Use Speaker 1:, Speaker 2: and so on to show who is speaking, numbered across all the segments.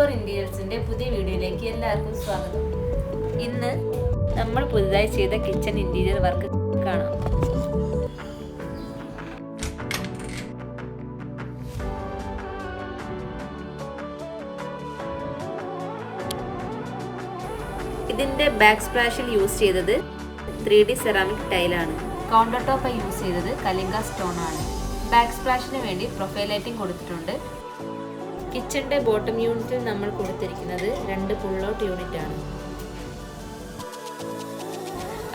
Speaker 1: Four ഇന്റീരിയൽസിന്റെ പുതിയ വീഡിയോയിലേക്ക് എല്ലാവർക്കും സ്വാഗതം. ഇന്ന് നമ്മൾ പുതുതായി ചെയ്ത കിച്ചൺ ഇന്റീരിയർ വർക്ക് കാണാം. ഇതിന്റെ ബാക്ക് സ്പ്ലാഷിൽ യൂസ് ചെയ്തത് ത്രീ ഡി സെറാമിക് ടൈലാണ് കൗണ്ടർ ടോപ്പ് യൂസ് ചെയ്തത് കലിംഗ സ്റ്റോൺ ആണ്. ബാക്ക് സ്പ്ലാഷിന് വേണ്ടി പ്രൊഫൈൽ ലൈറ്റിംഗ് കൊടുത്തിട്ടുണ്ട്. കിച്ചന്റെ ബോട്ടം യൂണിറ്റിൽ നമ്മൾ കൊടുത്തിരിക്കുന്നത് രണ്ട് പുൾ ഔട്ട് യൂണിറ്റ് ആണ്.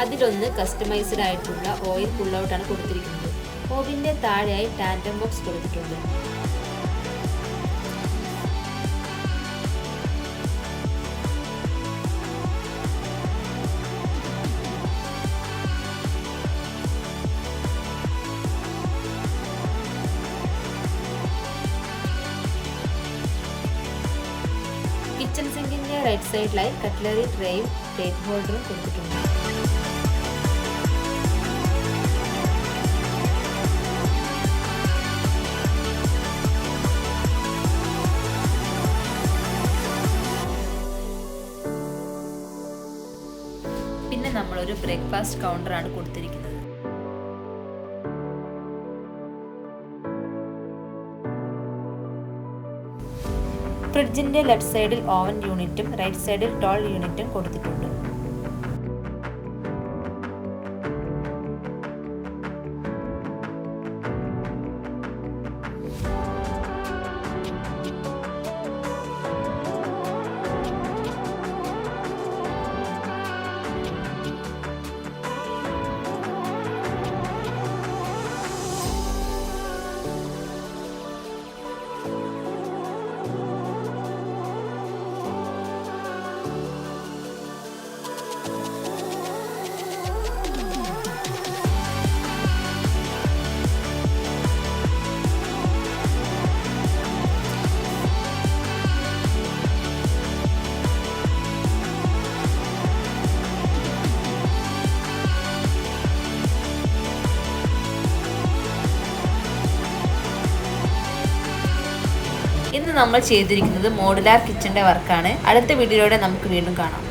Speaker 1: അതിലൊന്ന് കസ്റ്റമൈസ്ഡ് ആയിട്ടുള്ള ഓയിൽ ആണ് കൊടുത്തിരിക്കുന്നത്. ഓവിന്റെ താഴെയായി ടാൻഡം ബോക്സ് കൊടുത്തിട്ടുണ്ട്. കിച്ചൺ സിങ്കിന്റെ റൈറ്റ് സൈഡിലായി കട്ട്ലറി ട്രേയും പ്ലേറ്റ് ഹോൾഡറും കൊടുത്തിട്ടുണ്ട്. പിന്നെ നമ്മളൊരു ബ്രേക്ക്ഫാസ്റ്റ് കൗണ്ടറാണ് കൊടുത്തിരിക്കുന്നത്. ഫ്രിഡ്ജിന്റെ ലെഫ്റ്റ് സൈഡിൽ ഓവൻ യൂണിറ്റും റൈറ്റ് സൈഡിൽ ടോൾ യൂണിറ്റും കൊടുത്തിട്ടുണ്ട്. ഇന്ന് നമ്മൾ ചെയ്തിരിക്കുന്നത് മോഡുലാർ കിച്ചന്റെ വർക്കാണ് അടുത്ത വീഡിയോയിലൂടെ നമുക്ക് വീണ്ടും കാണാം.